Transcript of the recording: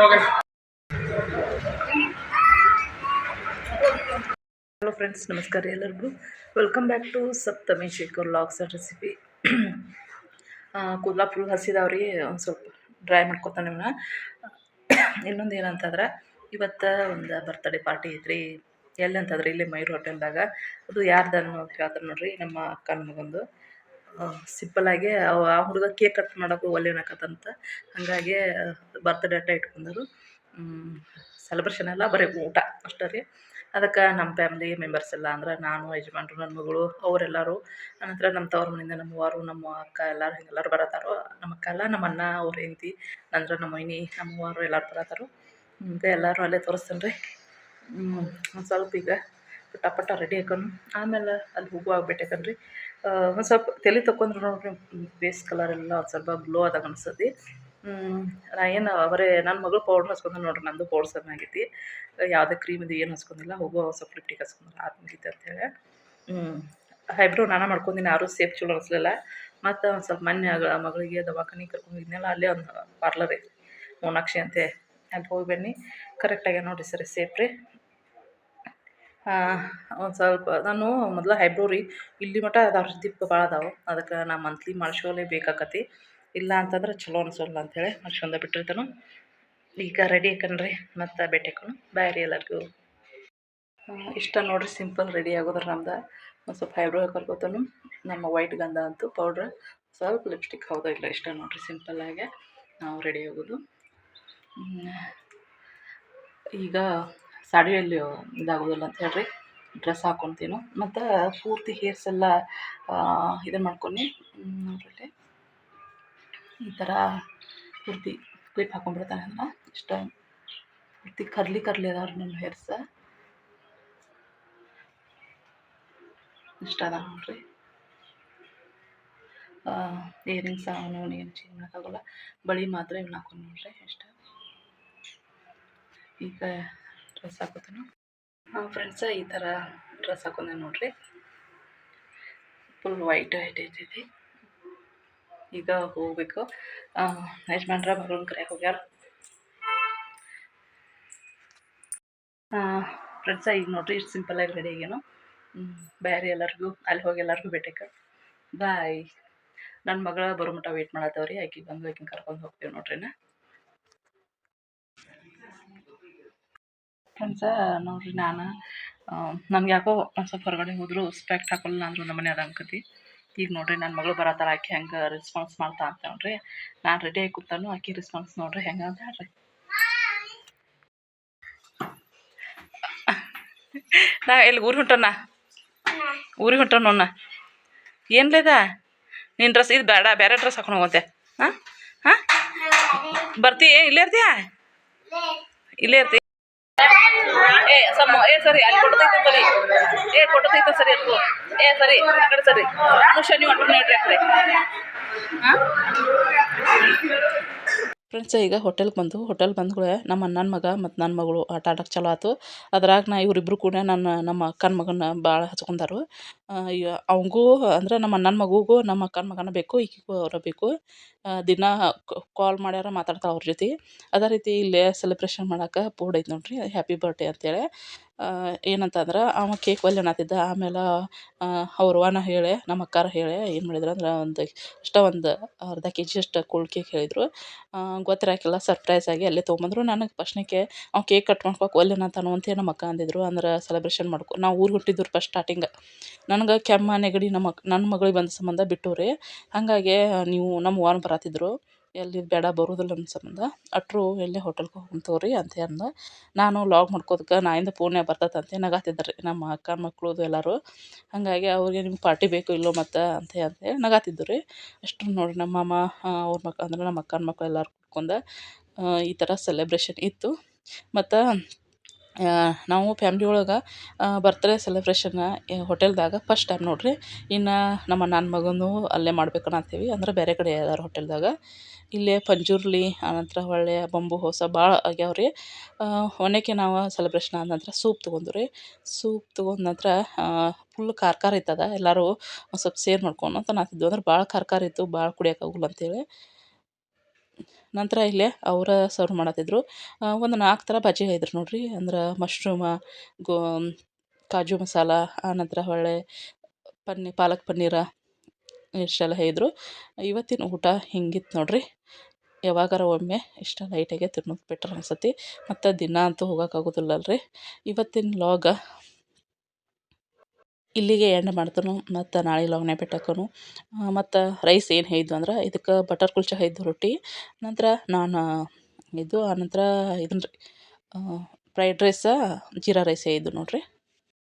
Hello friends ನಮಸ್ಕಾರ ಎಲ್ಲರಿಗೂ. Welcome back to Saptami Shekhar logs recipe ಕೂದಲ ಫುಲ್ ಹಸಿದವ್ರಿ, ಒಂದು ಸ್ವಲ್ಪ ಡ್ರೈ ಮಾಡ್ಕೊತಾನೆ ಇವನ್ನ ಇನ್ನೊಂದು ಏನಂತಂದ್ರೆ, ಇವತ್ತು ಒಂದು ಬರ್ತಡೇ ಪಾರ್ಟಿ ಐತ್ರಿ. ಎಲ್ಲಿ ಅಂತಂದ್ರೆ, ಇಲ್ಲಿ ಮಯೂರ್ ಹೋಟೆಲ್ದಾಗ ಅದು ಯಾರ್ದು ಅನ್ನೋದು ಹೇಳ್ತಾರೆ ನೋಡ್ರಿ. ನಮ್ಮ ಅಕ್ಕನ ಮಗಂದು. ಸಿಂಪಲ್ಲಾಗಿ ಆ ಹುಡುಗ ಕೇಕ್ ಕಟ್ ಮಾಡೋಕೆ ಒಲೆ ಅನ್ನಕತ್ತಂತ ಹಾಗಾಗಿ ಬರ್ತ್ಡೇ ಅಟ್ಟ ಇಟ್ಕೊಂಡರು. ಸೆಲೆಬ್ರೇಷನ್ ಎಲ್ಲ ಬರೀ ಊಟ ಅಷ್ಟೇ ರೀ. ಅದಕ್ಕೆ ನಮ್ಮ ಫ್ಯಾಮ್ಲಿ ಮೆಂಬರ್ಸ್ ಎಲ್ಲ ಅಂದ್ರೆ ನಾನು, ಯಜಮಾನ್ರು ನನ್ನ ಮಗಳು, ಅವರೆಲ್ಲರೂ. ಆನಂತರ ನಮ್ಮ ತವ್ರ ಮನೆಯಿಂದ ನಮ್ಮ ವಾರು ನಮ್ಮ ಅಕ್ಕ ಎಲ್ಲರೂ ಹಿಂಗೆಲ್ಲರೂ ಬರತ್ತಾರೋ, ನಮ್ಮ ಅಕ್ಕ ಎಲ್ಲ ನಮ್ಮ ಅಣ್ಣ, ಅವ್ರ ಹೆಂಡತಿ ನಂತರ ನಮ್ಮ ಮೈನಿ ನಮ್ಮ ವಾರು ಎಲ್ಲರೂ ಬರತ್ತಾರೋ. ಈಗ ಎಲ್ಲರೂ ಅಲ್ಲೇ ತೋರಿಸ್ತೇನೆ ರೀ. ಒಂದು ಸ್ವಲ್ಪ ಈಗ ಪಟ ಪಟ ರೆಡಿ ಹಾಕೊಂಡು ಆಮೇಲೆ ಅಲ್ಲಿ ಹೋಗುವಾಗ ಬೇಟೇಕನ್ರಿ ಒಂದು ಸ್ವಲ್ಪ ತಲೆ ತಕೊಂಡ್ರು ನೋಡ್ರಿ. ಬೇಸ್ ಕಲರ್ ಎಲ್ಲ ಒಂದು ಸ್ವಲ್ಪ ಗ್ಲೋ ಆದಾಗ ಅನಿಸ್ತದೆ ನಾ ಏನು ಅವರೇ ನನ್ನ ಮಗಳು ಪೌಡ್ರ್ ಹಚ್ಕೊಂಡು ನೋಡ್ರಿ, ನಂದು ಪೌಡರ್ ಸಣ್ಣ ಆಗೈತಿ. ಯಾವುದೇ ಕ್ರೀಮ್ ಇದು ಏನು ಹಚ್ಕೊಂಡಿಲ್ಲ, ಹೋಗೋ, ಸ್ವಲ್ಪ ಲಿಪ್ಟಿಕ್ ಹಚ್ಕೊಂಡ್ರೆ ಅದು ಮುಗೀತು ಅಂತೇಳಿ ಹೈಬ್ರೋ ನಾನು ಮಾಡ್ಕೊಂಡಿನಿ, ಯಾರು ಸೇಫ್ ಚಲೋ ಅನಿಸ್ಲಿಲ್ಲ ಮತ್ತು ಒಂದು ಸ್ವಲ್ಪ ಮೊನ್ನೆ ಮಗಳಿಗೆ ದವಾಖಾನಿಗೆ ಕರ್ಕೊಂಡಿದ್ನಲ್ಲ ಅಲ್ಲೇ ಒಂದು ಪಾರ್ಲರ್ ಐತಿ, ಮೋನಾಕ್ಷಿ ಅಂತೆ. ಅಲ್ಲಿ ಹೋಗಿ ಬನ್ನಿ. ಕರೆಕ್ಟಾಗಿ ನೋಡಿ ಸರಿ ಸೇಫ್ ರೀ. ಒಂದು ಸ್ವಲ್ಪ ನಾನು ಮೊದಲು ಐಬ್ರೋ ರೀ ಇಲ್ಲಿ ಮಟ್ಟ ಅದಾವ್ರಿ ದಿಪ್ಪ ಭಾಳ ಅದಾವೆ. ಅದಕ್ಕೆ ನಾ ಮಂತ್ಲಿ ಮಾಡ್ಸ್ಕೊಲೇ ಬೇಕಾಕತಿ. ಇಲ್ಲ ಅಂತಂದ್ರೆ ಚಲೋ ಅನ್ಸೋಲ್ಲ ಅಂಥೇಳಿ ಮಾಡಿಸ್ಕೊಂಡ ಬಿಟ್ಟಿರ್ತಾನು. ಈಗ ರೆಡಿ ಹಾಕನ್ರಿ ಮತ್ತು ಭೇಟಿ ಹಾಕೋಣ. ಬಾಯ್ ಎಲ್ಲರಿಗೂ. ಇಷ್ಟ ನೋಡ್ರಿ ಸಿಂಪಲ್ ರೆಡಿ ಆಗೋದ್ರ ನಮ್ದು. ಒಂದು ಸ್ವಲ್ಪ ಹೈಬ್ರೋ ಕರ್ಕೋತಾನು ನಮ್ಮ ವೈಟ್ ಗಂಧ ಅಂತೂ ಪೌಡ್ರ್ ಸ್ವಲ್ಪ ಲಿಪ್ಸ್ಟಿಕ್ ಹೌದೋ ಇಲ್ಲ ಇಷ್ಟ ನೋಡಿರಿ ಸಿಂಪಲ್ಲಾಗೆ ನಾವು ರೆಡಿ ಆಗೋದು. ಈಗ ಸಾಡಿಯಲ್ಲಿ ಇದಾಗೋದಿಲ್ಲ ಅಂತ ಹೇಳ್ರಿ. ಡ್ರೆಸ್ ಹಾಕೊತೀನಿ. ಮತ್ತು ಪೂರ್ತಿ ಹೇರ್ಸ್ ಎಲ್ಲ ಇದನ್ನು ಮಾಡ್ಕೊಂಡು ನೋಡ್ರಿ ಈ ಥರ ಪೂರ್ತಿ ಕ್ಲಿಪ್ ಹಾಕೊಂಡ್ಬಿಡ್ತಾನೆ ಅಲ್ಲ ಇಷ್ಟ ಪೂರ್ತಿ ಕರ್ಲಿ ಕರ್ಲಿ ಅದಾವ್ರಿ ನನ್ನ ಹೇರ್ಸ್ ಇಷ್ಟ ಅದ ನೋಡ್ರಿ. ಇಯರಿಂಗ್ಸ್ ಅವನು ಏನು ಚೇಂಜ್ ಮಾಡೋಕ್ಕಾಗಲ್ಲ. ಬಳಿ ಮಾತ್ರ ಇವ್ನ ಹಾಕೊಂಡು ನೋಡ್ರಿ ಇಷ್ಟ ಈಗ ಡ್ರೆಸ್ ಹಾಕೋತನು? ಫ್ರೆಂಡ್ಸ, ಈ ಥರ ಡ್ರೆಸ್ ಹಾಕೊಂಡೆ ನೋಡ್ರಿ. ಫುಲ್ ವೈಟ್ ವೈಟ್ ಐತೈತಿ ಈಗ ಹೋಗ್ಬೇಕು. ಯಜಮಾನ್ರ ಮಗಳನ್ನ ಕರೆ ಹೋಗ್ಯಾರ. ಫ್ರೆಂಡ್ಸ, ಈಗ ನೋಡ್ರಿ, ಇಷ್ಟು ಸಿಂಪಲ್ಲಾಗಿ ರೆಡಿ ಆಗ್ಯಾನು. ಬೇರೆ ಎಲ್ಲರಿಗೂ, ಅಲ್ಲಿ ಹೋಗಿ ಎಲ್ಲರಿಗೂ ಭೇಟಿಕ ಬಾಯ್ ನನ್ನ ಮಗಳ ಬರೋ ಮಟ್ಟ ವೇಟ್ ಮಾಡತ್ತವ್ರಿ ಆಕೆ ಬಂದು, ಆಕಿನ ಕರ್ಕೊಂಡು ಹೋಗ್ತೀವಿ ನೋಡ್ರಿ ನಾ ಫ್ರೆಂಡ್ಸ ನೋಡ್ರಿ ನಾನು. ನನ್ಗೆ ಯಾಕೋ ಒಂದು ಸ್ವಲ್ಪ ಹೊರಗಡೆ ಹೋದ್ರು ಸ್ಪೆಕ್ಟ್ ಹಾಕೊಳ್ಳ ಅಂದ್ರು ನಮ್ಮ ಮನೆ ಅದಂಕತಿ ಈಗ ನೋಡ್ರಿ ನನ್ನ ಮಗಳು ಬರತ್ತಾರ ಆಕೆ ಹೆಂಗೆ ರೆಸ್ಪಾನ್ಸ್ ಮಾಡ್ತಾ ಅಂತ ನೋಡ್ರಿ. ನಾನು ರೆಡಿ ಆಗಿ ಕೂತಾನು ಆಕೆ ರೆಸ್ಪಾನ್ಸ್ ನೋಡ್ರಿ ಹೆಂಗೆ ಅಂತ ಹೇಳ್ರಿ. ನಾ ಎಲ್ಲಿ ಊರಿಗೆ ಹೊಂಟನ ಊರಿಗೆ ಹೊಂಟನ ನೋಡ ಏನ್ಲೇದ ನಿನ್ನ ಡ್ರೆಸ್ ಇದು ಬೇಡ ಬೇರೆ ಡ್ರೆಸ್ ಹಾಕೊಂಡು ಹೋಗುತ್ತೆ ಹಾಂ? ಹಾಂ? ಬರ್ತೀಯ ಇಲ್ಲೇ ಇರ್ತೀಯಾ? ಇಲ್ಲೇ ಇರ್ತಿ? ಏ, ಸಮ್ಮ, ಏ, ಸರಿ, ಅಲ್ಲಿ ಕೊಡ್ತೈತೆ ಸರಿ ಏ, ಕೊಡ್ತೈತೆ ಸರಿ ಅದು ಏ, ಸರಿ, ಆ ಕಡೆ ಸರಿ. ನಾನು ನೀವು ಒಟ್ಟು ನೋಡ್ರಿ ಆ ಕಡೆ. ಹಾಂ ಫ್ರೆಂಡ್ಸ್ ಈಗ ಹೋಟೆಲ್ಗೆ ಬಂದು ಹೋಟೆಲ್ ಬಂದ್ಗಳೇ ನಮ್ಮ ಅಣ್ಣನ ಮಗ ಮತ್ತು ನನ್ನ ಮಗಳು ಆಟ ಆಡೋಕೆ ಚಲೋ ಆಯ್ತು ಅದ್ರಾಗ ನಾ ಇವರಿಬ್ರು ಕೂಡ ನನ್ನ ನಮ್ಮ ಅಕ್ಕನ ಮಗನ ಭಾಳ ಹಚ್ಕೊಂಡಾರು. ಅವಂಗೂ, ಅಂದ್ರೆ ನಮ್ಮ ಅಣ್ಣನ ಮಗುಗೂ ನಮ್ಮ ಅಕ್ಕನ ಮಗನ ಬೇಕು, ಈಕಿಗೂ ಅವರ ಬೇಕು. ದಿನ ಕಾಲ್ ಮಾಡ್ಯಾರ, ಮಾತಾಡ್ತಾಳೆ ಅವ್ರ ಜೊತೆ. ಅದೇ ರೀತಿ ಇಲ್ಲೇ ಸೆಲೆಬ್ರೇಷನ್ ಮಾಡೋಕೆ ಐತೆ ನೋಡ್ರಿ ಹ್ಯಾಪಿ ಬರ್ಡೇ ಅಂತೇಳಿ. ಏನಂತಂದ್ರೆ ಅವ ಕೇಕ್ ಒಲ್ಲೆ ಅನ್ನತ್ತಿದ್ದ ಆಮೇಲೆ ಅವ್ರ ಅವ್ವನ ಹೇಳೆ, ನಮ್ಮ ಅಕ್ಕಾರ ಹೇಳೆ ಏನು ಮಾಡಿದ್ರು ಅಂದ್ರೆ ಒಂದು ಇಷ್ಟ ಒಂದು ಅರ್ಧ ಕೆ ಜಿ ಅಷ್ಟು ಕೂಲ್ ಕೇಕ್ ಹೇಳಿದರು. ಗೊತ್ತಿರಾಕಿಲ್ಲ ಸರ್ಪ್ರೈಸ್ ಆಗಿ ಅಲ್ಲೇ ತೊಗೊಂಬಂದರು. ನನಗೆ ಫಸ್ಟ್ನಿಗೆ ಅವ ಕೇಕ್ ಕಟ್ ಮಾಡ್ಕೊಳಕ್ಕೆ ಒಲ್ಲೆ ಅನ್ನತ್ತಾನು ಅಂತೇಳಿ ನಮ್ಮ ಅಕ್ಕ ಅಂದಿದ್ರು. ಅಂದ್ರೆ ಸೆಲೆಬ್ರೇಷನ್ ಮಾಡ್ಕೊ, ನಾವು ಊರಿಗೆ ಹುಟ್ಟಿದ್ರು ಫಸ್ಟ್ ಸ್ಟಾರ್ಟಿಂಗ್ ನನಗೆ ಕೆಮ್ಮ ನೆಗಡಿ ನಮ್ಮ ನನ್ನ ಮಗಳಿಗೆ ಬಂದ ಸಂಬಂಧ ಬಿಟ್ಟು ರೀ ಹಾಗಾಗಿ ನೀವು ನಮ್ಮ ಅವ್ವನ ಬರತ್ತಿದ್ರು ಎಲ್ಲಿ ಬೇಡ ಬರೋದಿಲ್ಲ ನನ್ನ ಸಂಬಂಧ. ಅಟ್ರು ಎಲ್ಲೇ ಹೋಟೆಲ್ಗೆ ಹೋಗೋಣ ತಗೋರಿ ಅಂತ ಅಂದ ನಾನು ಲಾಗ್ ಮಾಡ್ಕೋದಕ್ಕೆ ನಾಯಿಂದ ಪುಣ್ಯ ಬರ್ತೈತೆ ಅಂತ ರೀ ನಮ್ಮ ಅಕ್ಕ, ಮಕ್ಳದು ಎಲ್ಲರೂ. ಹಾಗಾಗಿ ಅವ್ರಿಗೆ ನಿಮ್ಗೆ ಪಾರ್ಟಿ ಬೇಕು ಇಲ್ಲೋ ಮತ್ತು ಅಂತ ಅಂತೇಳಿ ನಗಾತಿದ್ದು ರೀ ಅಷ್ಟು ನೋಡಿ ನಮ್ಮ ಮಾಮ ಅವ್ರ ಮಕ್ಕ ಅಂದ್ರೆ ನಮ್ಮ ಅಕ್ಕನ ಮಕ್ಕಳು ಎಲ್ಲರೂ ಕೂತ್ಕೊಂಡು ಈ ಥರ ಸೆಲೆಬ್ರೇಷನ್ ಇತ್ತು. ಮತ್ತು ನಾವು ಫ್ಯಾಮ್ಲಿ ಒಳಗೆ ಬರ್ತ್ಡೇ ಸೆಲೆಬ್ರೇಷನ್ನ ಹೋಟೆಲ್ದಾಗ ಫಸ್ಟ್ ಟೈಮ್ ನೋಡಿರಿ. ಇನ್ನು ನಮ್ಮ ನನ್ನ ಮಗನೂ ಅಲ್ಲೇ ಮಾಡ್ಬೇಕು ಅಂತೀವಿ. ಅಂದ್ರೆ ಬೇರೆ ಕಡೆ ಯಾವ್ದಾರು ಹೋಟೆಲ್ದಾಗ. ಇಲ್ಲೇ ಪಂಜುರ್ಲಿ ಆನಂತರ ಹೊಳ್ಳಿ ಬಂಬು ಹೊಸ ಭಾಳ ಆಗ್ಯಾವ ರೀ ಹೊನಕ್ಕೆ ನಾವು ಸೆಲೆಬ್ರೇಷನ್ ಆದ ನಂತರ ಸೂಪ್ ತೊಗೊಂಡು ರೀ ಸೂಪ್ ತೊಗೊಂಡ ನಂತರ ಫುಲ್ ಖಾರ ಖಾರ ಇತ್ತದ. ಎಲ್ಲರೂ ಒಂದು ಸ್ವಲ್ಪ ಸೇರ್ ಮಾಡ್ಕೊಂಡು ಅಂತ ಅನ್ನತ್ತಿದ್ವು ಅಂದ್ರೆ ಭಾಳ ಖಾರ ಖಾರ ಇತ್ತು ಭಾಳ ಕುಡಿಯೋಕ್ಕಾಗಲ್ಲ ಅಂತೇಳಿ. ನಂತರ ಇಲ್ಲೇ ಅವರ ಸರ್ವ್ ಮಾಡತ್ತಿದ್ರು. ಒಂದು ನಾಲ್ಕು ಥರ ಬಜ್ಜಿ ಹೇಳಿದ್ರು ನೋಡಿರಿ. ಅಂದ್ರೆ ಮಶ್ರೂಮ ಗೋ, ಕಾಜು ಮಸಾಲ ಆನಂತರ ಹೊಳೆ ಪನ್ನಿ, ಪಾಲಕ್ ಪನ್ನೀರ ಇಷ್ಟೆಲ್ಲ ಹೇಳಿದ್ರು. ಇವತ್ತಿನ ಊಟ ಹಿಂಗಿತ್ತು ನೋಡಿರಿ. ಯಾವಾಗಾರ ಒಮ್ಮೆ ಇಷ್ಟ ಲೈಟಾಗೆ ತಿನ್ನೋದು ಬೆಟರ್ ಅನ್ಸತಿ ಮತ್ತು ದಿನ ಅಂತೂ ಹೋಗೋಕ್ಕಾಗೋದಿಲ್ಲಲ್ರಿ ಇವತ್ತಿನ ವ್ಲಾಗ ಇಲ್ಲಿಗೆ ಎಂಡ್ ಮಾಡ್ತನು, ಮತ್ತು ನಾಳೆ ಲಾಗ್ನ್ಯಾಗ ಪೆಟ್ಟಕ್ಕನು ಮತ್ತು ರೈಸ್ ಏನು ಹೇಳಿದ್ವು ಅಂದ್ರೆ, ಇದಕ್ಕೆ ಬಟರ್ ಕುಲ್ಚಾ ಹೇಳಿದ್ದು ರೊಟ್ಟಿ. ನಂತರ ನಾನು ಇದು ಆನಂತರ ಇದನ್ನ ಫ್ರೈಡ್ ರೈಸ, ಜೀರಾ ರೈಸ್ ಹೇಳಿದ್ದು ನೋಡಿರಿ.